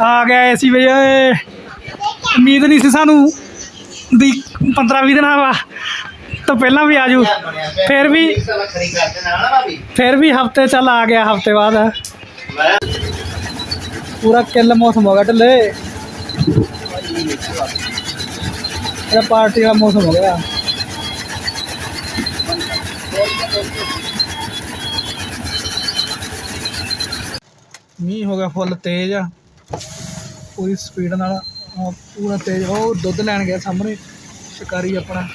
ਆ ਗਿਆ ਏਸੀ ਬਈ ਓਏ। ਉਮੀਦ ਨਹੀਂ ਸੀ ਸਾਨੂੰ ਵੀ 15 20 ਦਿਨਾਂ ਵਾ। ਤੋਂ ਪਹਿਲਾਂ ਵੀ ਆਜੂ ਫਿਰ ਵੀ ਫਿਰ ਵੀ ਹਫ਼ਤੇ ਚੱਲ ਆ ਗਿਆ, ਹਫ਼ਤੇ ਬਾਅਦ। ਪੂਰਾ ਕਿੱਲ ਮੌਸਮ ਹੋ ਗਿਆ ਢਿੱਲੇ। ਇਹ ਪਾਰਟੀ ਦਾ ਮੌਸਮ ਹੋ ਗਿਆ। ਮੀਂਹ ਹੋ ਗਿਆ ਫੁੱਲ ਤੇਜ਼। ਆ ਪੂਰੀ ਸਪੀਡ ਨਾਲ ਆਹ ਪੂਰਾ ਤੇਜ਼, ਉਹ ਦੁੱਧ ਲੈਣ ਗਿਆ ਸਾਹਮਣੇ, ਸ਼ਿਕਾਰੀ ਆਪਣਾ।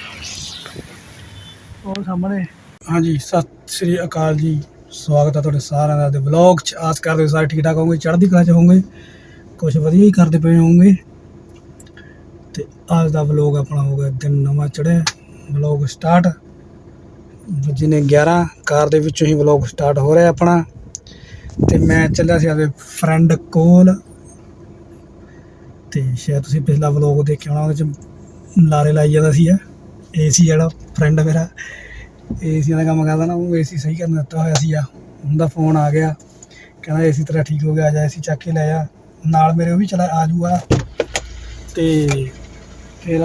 ਉਹ ਸਾਹਮਣੇ। ਹਾਂਜੀ, ਸਤਿ ਸ੍ਰੀ ਅਕਾਲ ਜੀ। ਸਵਾਗਤ ਹੈ ਤੁਹਾਡੇ ਸਾਰਿਆਂ ਦਾ ਤੇ ਵਲੌਗ ਚ। ਆਸ ਕਰਦੇ ਹਾਂ ਸਾਰੇ ਠੀਕ ਠਾਕ ਹੋਵੋਗੇ, ਚੜ੍ਹਦੀ ਕਲਾ ਚ ਹੋਵੋਗੇ ਕੁਝ ਵਧੀਆ ਹੀ ਕਰਦੇ ਪਏ ਹੋਵੋਗੇ। ਤੇ ਅੱਜ ਦਾ ਵਲੌਗ ਆਪਣਾ ਹੋ ਗਿਆ ਦਿਨ ਨਵਾਂ ਚੜਿਆ ਵਲੌਗ ਸਟਾਰਟ ਜਿਹਨੇ 11 ਕਾਰ ਦੇ ਵਿੱਚੋਂ ਹੀ ਵਲੌਗ ਸਟਾਰਟ ਹੋ ਰਿਹਾ ਆਪਣਾ। ਤੇ ਮੈਂ ਚੱਲਿਆ ਸੀ ਆਪਣੇ ਫਰੈਂਡ ਕੋਲ। ਤੇ ਸ਼ਾਇਦ ਤੁਸੀਂ ਪਿਛਲਾ ਵਲੌਗ ਦੇਖਿਆ ਹੋਣਾ, ਉਹਦੇ ਚ ਲਾਰੇ ਲਾਈ ਜਾਂਦਾ ਸੀ ਆ ਏਸੀ ਵਾਲਾ ਫਰੈਂਡ ਮੇਰਾ ਏਸੀ ਦਾ ਕੰਮ ਕਰਦਾ ਨਾ, ਉਹ ਏਸੀ ਸਹੀ ਕਰਨ ਦਿੱਤਾ ਹੋਇਆ ਸੀ ਆ ਉਹਦਾ ਫੋਨ ਆ ਗਿਆ, ਕਹਿੰਦਾ ਏਸੀ ਤੇਰਾ ਠੀਕ ਹੋ ਗਿਆ, ਆ ਜਾ ਏਸੀ ਚੱਕ ਕੇ ਲੈ ਆ। ਨਾਲ ਮੇਰੇ ਉਹ ਵੀ ਚਲਾ ਆ। ਜੂਗਾ ਤੇ ਫਿਰ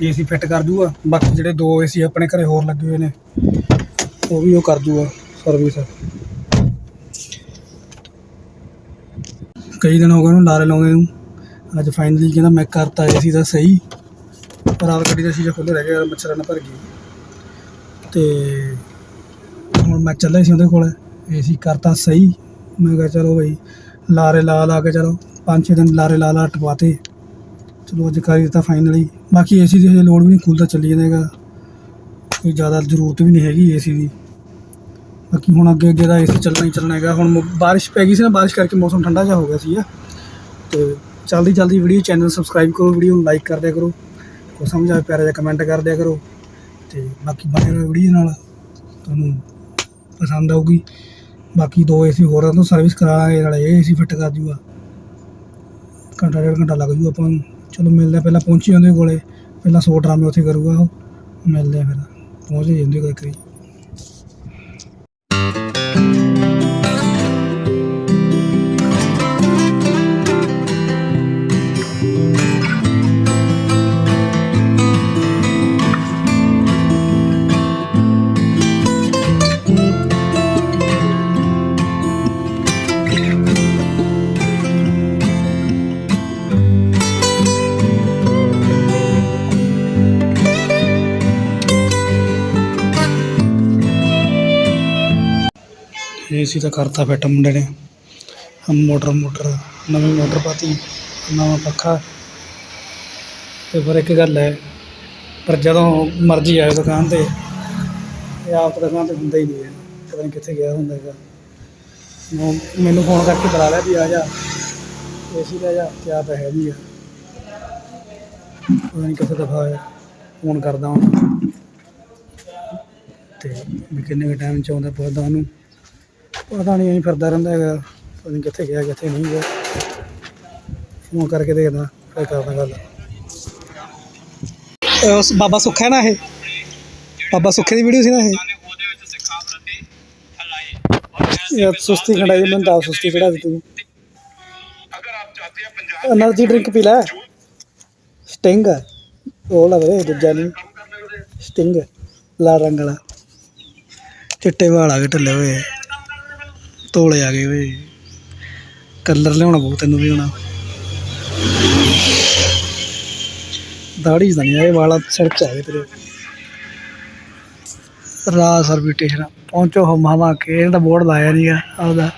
ਏਸੀ ਫਿੱਟ ਕਰ ਜੂਗਾ ਬਾਕੀ ਜਿਹੜੇ ਦੋ ਏਸੀ ਆਪਣੇ ਘਰੇ ਹੋਰ ਲੱਗੇ ਹੋਏ ਨੇ, ਉਹ ਵੀ ਉਹ ਕਰ ਜੂਗਾ ਸਰਵਿਸ ਕਈ ਦਿਨ ਹੋ ਗਏ ਉਹਨੂੰ ਲਾਰੇ ਲਾਉਂਦੇ ਨੂੰ। ਅੱਜ ਫਾਈਨਲੀ ਕਹਿੰਦਾ ਮੈਂ ਕਰਤਾ ਏ ਸੀ ਦਾ ਸਹੀ। ਪਰ ਆਲ ਗੱਡੀ ਦਾ ਸ਼ੀਸ਼ਾ ਖੁੱਲ੍ਹਾ ਰਹਿ ਗਿਆ, ਮੱਛਰਾਂ ਨਾਲ ਭਰ ਗਈ। ਤੇ ਹੁਣ ਮੈਂ ਚੱਲਿਆ ਸੀ ਉਹਦੇ ਕੋਲ ਏ ਸੀ ਕਰਤਾ ਸਹੀ। ਮੈਂ ਕਿਹਾ ਚਲੋ ਬਈ, ਲਾਰੇ ਲਾ ਲਾ ਕੇ ਚਲੋ, ਪੰਜ ਛੇ ਦਿਨ ਲਾਰੇ ਲਾ ਲਾ ਟਪਾਤੇ। ਚਲੋ ਅੱਜ ਕਰ ਦਿੱਤਾ ਫਾਈਨਲੀ ਬਾਕੀ ਏਸੀ ਦੀ ਹਜੇ ਲੋੜ ਵੀ ਨਹੀਂ ਖੁੱਲਦਾ ਚੱਲੀ ਜਾਏਗਾ ਕੋਈ ਜ਼ਿਆਦਾ ਜ਼ਰੂਰਤ ਵੀ ਨਹੀਂ ਹੈਗੀ ਏਸੀ ਦੀ। ਬਾਕੀ ਹੁਣ ਅੱਗੇ ਅੱਗੇ ਦਾ ਏਸੀ ਚੱਲਣਾ ਹੀ ਚੱਲਣਾ ਹੈਗਾ। ਹੁਣ ਮ- ਬਾਰਿਸ਼ ਪੈ ਗਈ ਸੀ ਨਾ, ਬਾਰਿਸ਼ ਕਰਕੇ ਮੌਸਮ ਠੰਡਾ ਜਿਹਾ ਹੋ ਗਿਆ ਸੀ ਤੇ ਜਲਦੀ ਜਲਦੀ ਵੀਡੀਓ ਚੈਨਲ ਸਬਸਕ੍ਰਾਈਬ ਕਰੋ ਵੀਡੀਓ ਨੂੰ ਲਾਈਕ ਕਰ ਦਿਆ ਕਰੋ। ਕੋਈ ਸਮਝ ਆਵੇ ਪਿਆਰਾ ਜਿਹਾ ਕਮੈਂਟ ਕਰ ਦਿਆ ਕਰੋ। ਤੇ ਬਾਕੀ ਬਣੇ ਰਹੋ ਵੀਡੀਓ ਨਾਲ। ਤੁਹਾਨੂੰ ਪਸੰਦ ਆਊਗੀ। ਬਾਕੀ ਦੋ ਏਸੀ ਹੋਰ ਆ ਤੋਂ ਸਰਵਿਸ ਕਰਾਂਗੇ ਨਾਲੇ ਇਹ ਏਸੀ ਫਿੱਟ ਕਰ ਜੂਗਾ। ਘੰਟਾ ਡੇਢ ਘੰਟਾ ਲੱਗ ਜੂ ਆਪਾਂ ਨੂੰ। ਚਲੋ ਮਿਲਦੇ ਹਾਂ, ਪਹਿਲਾਂ ਪਹੁੰਚੀ ਜਾਂਦੇ ਕੋਲੇ। ਪਹਿਲਾਂ 100 ਡਰਾਮੇ ਉੱਥੇ ਕਰੂਗਾ ਉਹ। ਮਿਲਦੇ ਆ ਫਿਰ। ਪਹੁੰਚ ਹੀ ਜਾਂਦੇ ਕੋਈ ਕਰੀ ਏਸੀ ਤਾਂ ਕਰਤਾ ਫਿੱਟ ਮੁੰਡੇ ਨੇ। ਮੋਟਰ ਮੋਟਰ, ਨਵੀਂ ਮੋਟਰ ਪਾਤੀ, ਨਵਾਂ ਪੱਖਾ। ਤੇ ਪਰ ਇੱਕ ਗੱਲ ਹੈ, ਪਰ ਜਦੋਂ ਮਰਜ਼ੀ ਆਏ ਦੁਕਾਨ ਤੇ, ਇਹ ਆਪ ਤਾਂ ਦੁਕਾਨ ਤੇ ਹੁੰਦਾ ਹੀ ਨਹੀਂ ਹੈ। ਪਤਾ ਨਹੀਂ ਕਿੱਥੇ ਗਿਆ ਹੁੰਦਾ ਹੈਗਾ। ਮੈਨੂੰ ਫੋਨ ਕਰਕੇ ਬੁਲਾ ਲਿਆ ਵੀ ਆ ਜਾ ਏਸੀ ਲੈ ਜਾ ਕਿਆ ਤਾਂ ਹੈ ਨਹੀਂ ਆ। ਪਤਾ ਨਹੀਂ ਕਿੱਥੇ ਦਫਾ ਹੋਇਆ। ਫੋਨ ਕਰਦਾ ਹੁਣ। ਤੇ ਵੀ ਕਿੰਨੇ ਕੁ ਟਾਈਮ ਚ ਆਉਂਦਾ ਪੁੱਛਦਾ ਉਹਨੂੰ। ਪਤਾ ਨਹੀਂ ਐਂ ਫਿਰਦਾ ਰਹਿੰਦਾ ਹੈਗਾ, ਪਤਾ ਨਹੀਂ ਕਿੱਥੇ ਗਿਆ, ਕਿੱਥੇ ਨਹੀਂ ਗਿਆ। ਫੋਨ ਕਰਕੇ ਦੇਖਦਾ, ਫਿਰ ਕਰਦਾ ਗੱਲ। ਉਸ ਬਾਬਾ ਸੁੱਖਾ ਨਾ ਇਹ? ਬਾਬਾ ਸੁੱਖੇ ਦੀ ਵੀਡੀਓ ਸੀ ਨਾ ਇਹ? ਸੁਸਤੀ ਖੜਾ ਜੀ ਮੈਨੂੰ ਸੁਸਤੀ ਖੜਾ ਦਿੱਤੀ। એનર્ਜੀ ਡਰਿੰਕ ਪੀ ਲੈ। ਸਟਿੰਗ ਉਹ ਲੱਗਦਾ ਦੂਜਾ ਨਹੀਂ। ਸਟਿੰਗ ਲਾਲ ਰੰਗ ਵਾਲਾ। ਚਿੱਟੇ ਵਾਲਾ ਢੱਲੇ ਹੋਏ। ਤੋਲੇ ਆ ਗਏ ਓਏ। ਕਲਰ ਲਿਆਉਣਾ ਬਹੁਤ ਤੈਨੂੰ ਵੀ ਹੋਣਾ। ਦਾੜੀ ਤਾਂ ਨਹੀਂ ਵਾਲਾ ਸਿਰ ਚ ਆ ਗਏ ਤੇਰੇ। ਰਾਹ ਸਰਵਿਟੇਸ਼ਨ ਪਹੁੰਚੋ ਹੋ ਕੇ ਇਹਦਾ ਬੋਰਡ ਲਾਇਆ ਨਹੀਂਗਾ ਆਪਦਾ।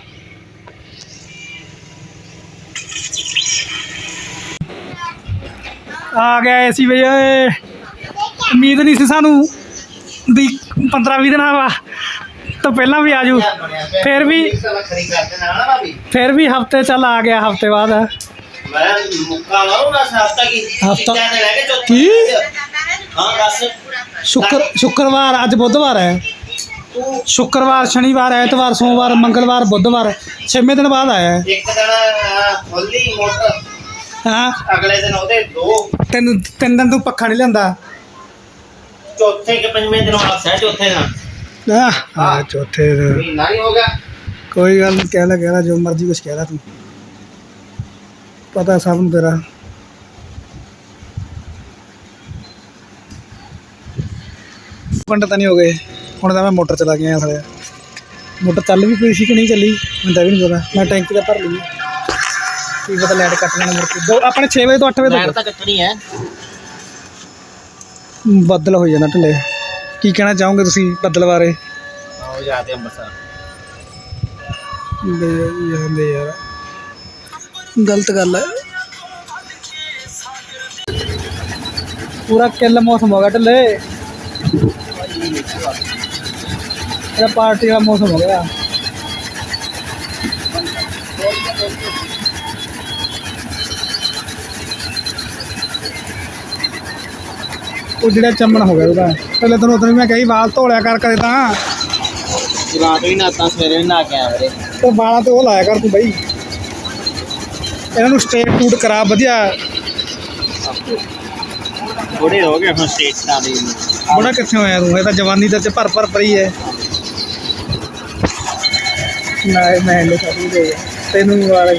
ਆ ਗਿਆ ਸੀ ਬਈ, ਓਏ। ਉਮੀਦ ਨਹੀਂ ਸੀ ਸਾਨੂੰ ਵੀ 15 20 ਦਿਨਾਂ ਵਾ ਤੋਂ ਪਹਿਲਾਂ ਵੀ ਆਜੂ। ਫਿਰ ਵੀ ਫਿਰ ਵੀ ਹਫ਼ਤੇ ਚੱਲ ਆ ਗਿਆ ਹਫ਼ਤੇ ਬਾਅਦ। ਮੈਂ ਮੁੱਕਾ ਲਾਉਂ ਨਾ ਹਫਤਾ ਕੀ ਹਫ਼ਤਾ- ਕੀ? ਹਾਂ ਦੱਸ। ਸ਼ੁੱਕਰ ਸ਼ੁੱਕਰਵਾਰ ਅੱਜ ਬੁੱਧਵਾਰ ਹੈ। ਸ਼ੁੱਕਰਵਾਰ ਸ਼ਨੀਵਾਰ ਐਤਵਾਰ ਸੋਮਵਾਰ ਮੰਗਲਵਾਰ ਬੁੱਧਵਾਰ ਛੇਵੇਂ ਦਿਨ ਬਾਅਦ ਆਇਆ ਹੈ। ਇੱਕ ਦਿਨ ਖੋਲੀ ਮੋਟਰ। ਹਾਂ। ਅਗਲੇ ਦਿਨ ਉਹਦੇ ਦੋ। ਤੈਨੂੰ ਤਿੰਨ ਦਿਨ ਤੂੰ ਪੱਖਾ ਨਹੀਂ ਲੈਂਦਾ ਚੌਥੇ ਕਿ ਪੰਜਵੇਂ ਦਿਨ ਵਾਲਾ ਸਹਿ ਚੌਥੇ ਦਿਨ। ਆਹ, ਹਾਂ ਚੌਥੇ ਦਿਨ ਮਹੀਨਾ ਨਹੀਂ ਹੋ ਗਿਆ। ਕੋਈ ਗੱਲ ਨਹੀਂ ਕਹਿ ਲੈ ਕਹਿ ਲੈ ਜੋ ਮਰਜ਼ੀ ਕੁਛ ਕਹਿ ਲੈ ਤੂੰ। ਪਤਾ ਸਭ ਨੂੰ ਤੇਰਾ। ਪੰਡ ਤਾਂ ਨਹੀਂ ਹੋ ਗਏ। ਹੁਣ ਤਾਂ ਮੈਂ ਮੋਟਰ ਚਲਾ ਕੇ ਆਇਆ ਸਾਲਿਆ। ਮੋਟਰ ਚੱਲ ਵੀ ਪਈ ਸੀ ਕਿ ਨਹੀਂ ਚੱਲੀ ਮੈਨੂੰ ਤਾਂ ਵੀ ਨਹੀਂ ਪਤਾ। ਮੈਂ ਟੈਂਕੀ ਦਾ ਭਰ ਲਈ। ਕੀ ਪਤਾ ਲਾਈਟ ਕੱਟ ਲੈਣਾ ਮੁੜ ਕੇ। ਦੋ ਆਪਣੇ 6 ਵਜੇ ਤੋਂ 8 ਵਜੇ ਤੱਕ। ਤਾਂ ਕੱਟਣੀ ਹੈ। ਬੱਦਲ ਹੋ ਜਾਣਾ ਢਿੱਲੇ। ਕੀ ਕਹਿਣਾ ਚਾਹੋਗੇ ਤੁਸੀਂ ਬੱਦਲ ਬਾਰੇ? ਆਓ ਜਾਤੇ ਅੰਮ੍ਰਿਤਸਰ। ਦੇ ਜਾਂਦੇ ਯਾਰ। ਗਲਤ ਗੱਲ ਹੈ ਪੂਰਾ ਕਿੱਲ ਮੌਸਮ ਹੋ ਗਿਆ ਢਿੱਲੇ। ਇਹ ਪਾਰਟੀ ਦਾ ਮੌਸਮ ਹੋ ਗਿਆ। ਉਹ ਜਿਹੜਾ ਚੰਮਣ ਹੋ ਗਿਆ ਉਹਦਾ। ਪਹਿਲੇ ਤੈਨੂੰ ਉਦੋਂ ਮੈਂ ਕਹੀ ਵਾਲ ਧੋਲਿਆ ਕਰ ਕਰੇ ਤਾਂ। ਰਾਤ ਵੀ ਨਾਤਾ ਸਵੇਰੇ ਵੀ ਨਾ ਕੇ ਆਇਆ ਵੀਰੇ। ਤੇ ਵਾਲਾਂ ਤੇ ਉਹ ਲਾਇਆ ਕਰ ਤੂੰ ਬਈ। ਇਹਨਾਂ ਨੂੰ ਸਟ੍ਰੇਟ ਟੂਟ ਕਰਾ ਵਧੀਆ। ਥੋੜੇ ਹੋ ਗਏ ਹੁਣ ਸਟੇਟ ਦਾ ਵੀ ਬੜਾ ਕਿੱਥੇ ਹੋਇਆ ਤੂੰ? ਇਹ ਤਾਂ ਜਵਾਨੀ ਦਾ ਚ ਭਰ ਭਰ ਪਈ ਹੈ ਨਾ ਇਹ ਮੈਂ ਲੈ ਸਕਦੀ ਦੇ। ਤੈਨੂੰ ਵਾਲੇ।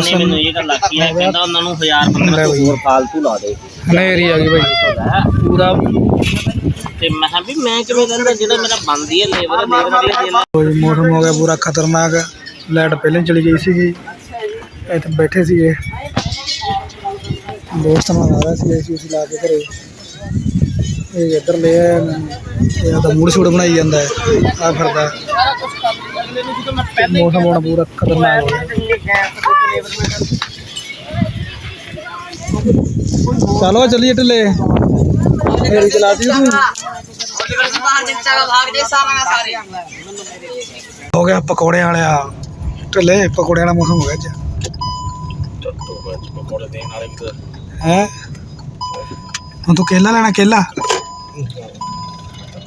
ਉਹਨੇ ਮੈਨੂੰ ਇਹ ਗੱਲ ਆਖੀ ਹੈ ਕਹਿੰਦਾ ਉਹਨਾਂ ਨੂੰ 1000 1500 ਹੋਰ ਫਾਲਤੂ ਲਾ ਦੇ। ਹਨੇਰੀ ਆ ਗਈ ਭਾਈ ਪੂਰਾ ਤੇ ਮੈਂ ਕਿਹਾ ਵੀ ਮੈਂ ਕਿਵੇਂ ਕਹਿੰਦਾ ਜਿਹੜਾ ਮੇਰਾ ਬੰਦੀ ਹੈ ਲੇਬਰ ਲੇਬਰ ਵਾਲੀ ਜੇਲਾ ਕੋਈ ਮੌਸਮ ਹੋ ਗਿਆ ਪੂਰਾ ਖਤਰਨਾਕ। ਲਾਈਟ ਪਹਿਲਾਂ ਹੀ ਚਲੀ ਗਈ ਸੀਗੀ। ਇੱਥੇ ਬੈਠੇ ਸੀਗੇ। ਦੋਸਤ ਨਾਲ ਆ ਰਿਹਾ ਸੀ ਏਸੀ ਉਸੀ ਲਾ ਕੇ ਘਰੇ। ਇਹ ਇੱਧਰ ਲੈ ਆਇਆ। ਇਹ ਤਾਂ ਮੂਡ ਸ਼ੂਟ ਬਣਾਈ ਜਾਂਦਾ ਹੈ। ਆ ਫਿਰਦਾ। ਮੌਸਮ ਹੁਣ ਪੂਰਾ ਖਤਰਨਾਕ ਹੋ ਗਿਆ। ਚਲੋ ਚੱਲੀਏ ਢਿੱਲੇ ਮੇਰੀ ਚਲਾਤੀ ਤੂੰ ਹੋ ਗਿਆ ਪਕੌੜੇ ਵਾਲਿਆ ਢਿੱਲੇ ਪਕੌੜੇ ਵਾਲਾ ਮੌਸਮ ਹੋ ਗਿਆ ਅੱਜ ਪਕੌੜੇ ਦੇਣ ਵਾਲੇ ਵੀ ਹੈ ਹੁਣ ਤੂੰ ਕੇਲਾ ਲੈਣਾ ਕੇਲਾ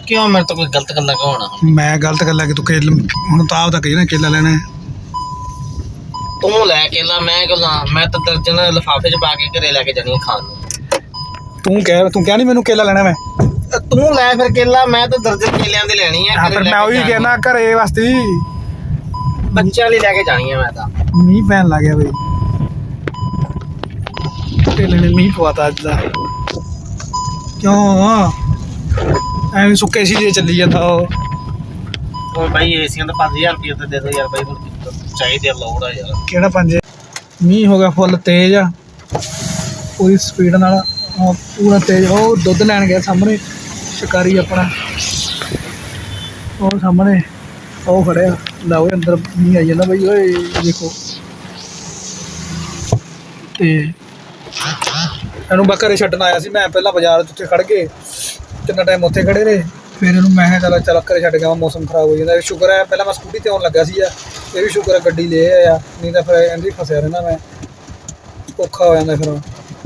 ਕਿਉਂ ਮੇਰੇ ਤੋਂ ਕੋਈ ਗਲਤ ਗੱਲਾਂ ਕਿਉਂ ਹੋਣਾ ਮੈਂ ਗਲਤ ਗੱਲ ਕਿ ਤੂੰ ਕੇਲਾ ਹੁਣ ਤਾਂ ਆਪ ਕਹੀ ਨਾ ਕੇਲਾ ਲੈਣਾ। ਤੂੰ ਲੈ ਕੇ ਲਾ ਮੈਂ ਕਿਉਂ ਲਾ? ਮੈਂ ਤਾਂ ਦਰਜਨ ਲਿਫਾਫੇ 'ਚ ਪਾ ਕੇ ਘਰੇ ਲੈ ਕੇ ਜਾਣੀ ਆ ਖਾਣ ਨੂੰ। ਤੂੰ ਕਹਿ ਤੂੰ ਕਿਹਾ ਨਹੀਂ ਮੈਨੂੰ ਕੇਲਾ ਲੈਣਾ ਮੈਂ? ਅ, ਤੂੰ ਲੈ ਫਿਰ ਕੇਲਾ ਮੈਂ ਤਾਂ ਦਰਜਨ ਕੇਲਿਆਂ ਦੀ ਲੈਣੀ ਆ ਹਾਂ ਘਰੇ ਫਿਰ ਲੈ ਮੈਂ ਕੇ ਉਹੀ ਜਾਣੀ। ਕਹਿਣਾ ਘਰੇ ਵਾਸਤੇ। ਹੀ। ਬੱਚਿਆਂ ਲਈ ਲੈ ਕੇ ਜਾਣੀ ਆ ਮੈਂ ਤਾਂ। ਮੀਂਹ ਪੈਣ ਲੱਗ ਗਿਆ ਬਈ। ਢਿੱਲੇ ਨੇ ਮੀਂਹ ਪਵਾਤਾ ਅੱਜ ਦਾ। ਕਿਉਂ? ਐਵੇਂ ਸੁੱਕੇ ਸੀ ਜੇ ਚੱਲੀ ਜਾਂਦਾ ਉਹ। ਉਹ ਬਾਈ ਏਸੀਆਂ ਦਾ 5000 ਰੁਪਏ ਤੇ ਦੇ ਦੋ ਯਾਰ ਬਾਈ, ਹੁਣ ਚਾਹੀਦੇ ਆ, ਲੋੜ ਆ ਯਾਰ। ਕਿਹੜਾ ਪੰਜ ਮੀਂਹ ਹੋ ਗਿਆ ਫੁੱਲ ਤੇਜ਼ ਆ। ਪੂਰੀ ਸਪੀਡ ਨਾਲ ਉਹ ਪੂਰਾ ਤੇਜ਼, ਉਹ ਦੁੱਧ ਲੈਣ ਗਿਆ ਸਾਹਮਣੇ। ਸ਼ਿਕਾਰੀ ਆਪਣਾ। ਉਹ ਸਾਹਮਣੇ ਉਹ ਖੜਿਆ। ਲਾਓ ਅੰਦਰ ਮੀਂਹ ਆਈ ਜਾਂਦਾ ਬਈ, ਓਏ, ਦੇਖੋ। ਤੇ ਇਹਨੂੰ ਮੈਂ ਛੱਡਣ ਆਇਆ ਸੀ। ਮੈਂ ਪਹਿਲਾਂ ਬਾਜ਼ਾਰ 'ਚ ਉੱਥੇ ਖੜ ਕੇ ਕਿੰਨਾ ਟਾਈਮ ਉੱਥੇ ਖੜੇ ਰਹੇ। ਫਿਰ ਇਹਨੂੰ ਮੈਂ ਕਿਹਾ ਚੱਲ ਚੱਲ ਘਰੇ ਛੱਡ ਗਿਆ ਮੌਸਮ ਖਰਾਬ ਹੋ ਜਾਂਦਾ। ਸ਼ੁਕਰ ਹੈ ਪਹਿਲਾਂ ਮੈਂ ਸਕੂਟੀ ਤੇ ਆਉਣ ਲੱਗਾ ਸੀ ਆ ਇਹ ਵੀ ਸ਼ੁਕਰ ਹੈ ਗੱਡੀ ਲੈ ਆਇਆ ਨਹੀਂ ਤਾਂ ਫਿਰ ਇਹਦੀ ਫਸਿਆ ਰਹਿਣਾ ਮੈਂ। ਔਖਾ ਹੋ ਜਾਂਦਾ ਫਿਰ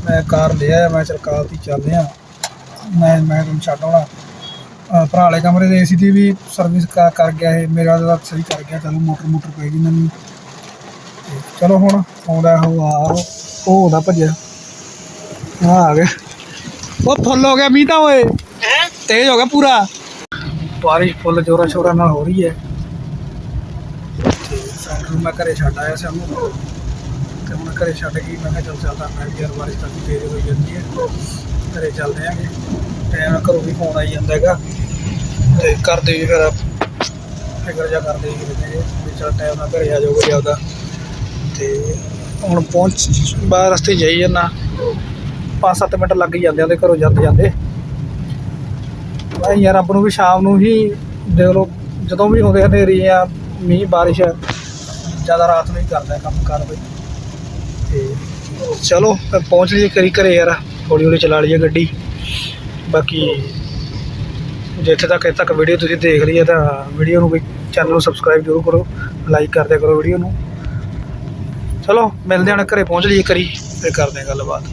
ਮੈਂ ਕਾਰ ਲੈ ਆਇਆ ਮੈਂ ਚੱਲ ਕਾਰ ਤੇ ਚੱਲਦੇ ਆ ਮੈਂ ਮੈਂ ਤੁਹਾਨੂੰ ਛੱਡ ਆਉਣਾ। ਭਰਾ ਵਾਲੇ ਕਮਰੇ ਦੇ ਏਸੀ ਦੀ ਵੀ ਸਰਵਿਸ ਕਰ ਕਰ ਗਿਆ ਇਹ ਮੇਰਾ ਤਾਂ ਸਹੀ ਕਰ ਗਿਆ। ਚਲੋ ਮੋਟਰ ਮੋਟਰ ਪੈ ਗਈ ਮੈਨੂੰ ਚਲੋ ਹੁਣ ਆਉਂਦਾ ਉਹ ਆ ਉਹ ਉਹਦਾ ਭੱਜਿਆ। ਆ ਆ ਗਿਆ। ਉਹ ਫੁੱਲ ਹੋ ਗਿਆ ਮੀਂਹ ਤਾਂ ਓਏ। ਹੈ? ਤੇਜ਼ ਹੋ ਗਿਆ ਪੂਰਾ। ਬਾਰਿਸ਼ ਫੁੱਲ ਜੋਰਾਂ ਸ਼ੋਰਾਂ ਨਾਲ ਹੋ ਰਹੀ ਹੈ। ਤੇ ਨੂੰ ਮੈਂ ਘਰੇ ਛੱਡ ਆਇਆ ਸੀ ਉਹਨੂੰ। ਤੇ ਹੁਣ ਘਰੇ ਛੱਡ ਗਈ ਮੈਂ ਕਿਹਾ ਚੱਲ ਚੱਲਦਾ ਮੈਂ ਵੀ ਯਾਰ ਬਾਰਿਸ਼ ਕਾਫੀ ਤੇਜ਼ ਹੋਈ ਜਾਂਦੀ ਹੈ। ਘਰੇ ਚੱਲਦੇ ਆਂਗੇ ਟਾਈਮ ਨਾਲ ਘਰੋਂ ਵੀ ਫੋਨ ਆਈ ਜਾਂਦਾ ਹੈਗਾ। ਤੇ ਕਰਦੇ ਵੀ ਫਿਰ ਫਿਕਰ ਜਾ ਕਰਦੇ ਵੀ ਕਿਤੇ ਵੀ ਚੱਲ ਟਾਈਮ ਨਾਲ ਘਰੇ ਆ ਜਾਓਗੇ ਆਪਦਾ। ਤੇ ਹੁਣ ਪਹੁੰਚ ਬਾਹਰ ਰਸਤੇ ਜਾਈ ਜਾਂਦਾ। 5-7 ਮਿੰਟ ਲੱਗ ਹੀ ਜਾਂਦੇ ਆ ਉਹਦੇ ਘਰੋਂ ਜਾਂਦੇ ਜਾਂਦੇ। ਭਾਈ ਰੱਬ ਨੂੰ ਵੀ ਸ਼ਾਮ ਨੂੰ ਹੀ ਦੇਖ ਲਓ, ਜਦੋਂ ਵੀ ਹੁੰਦੇ ਹਨੇਰੀ ਆ ਮੀਂਹ, ਬਾਰਿਸ਼, ਜ਼ਿਆਦਾ ਰਾਤ ਨੂੰ ਹੀ ਕਰਦਾ ਕੰਮ ਕਾਰ ਬਈ ਤੇ ਚਲੋ ਪਹੁੰਚ ਲਈਏ ਕਰੀ ਘਰੇ ਯਾਰ, ਹੌਲੀ ਹੌਲੀ ਚਲਾ ਲਈਏ ਗੱਡੀ। ਬਾਕੀ ਜਿੱਥੇ ਤੱਕ, ਇੱਥੇ ਤੱਕ ਵੀਡੀਓ ਤੁਸੀਂ ਦੇਖ ਲਈ ਹੈ ਤਾਂ ਵੀਡੀਓ ਨੂੰ ਵੀ ਚੈਨਲ ਨੂੰ ਸਬਸਕ੍ਰਾਈਬ ਜ਼ਰੂਰ ਕਰੋ ਲਾਈਕ ਕਰ ਕਰੋ ਵੀਡੀਓ ਨੂੰ। ਚਲੋ, ਮਿਲਦੇ ਹਾਂ ਹੁਣ ਘਰੇ, ਪਹੁੰਚ ਲਈਏ ਕਰੀ, ਫਿਰ ਕਰਦੇ ਹਾਂ ਗੱਲਬਾਤ।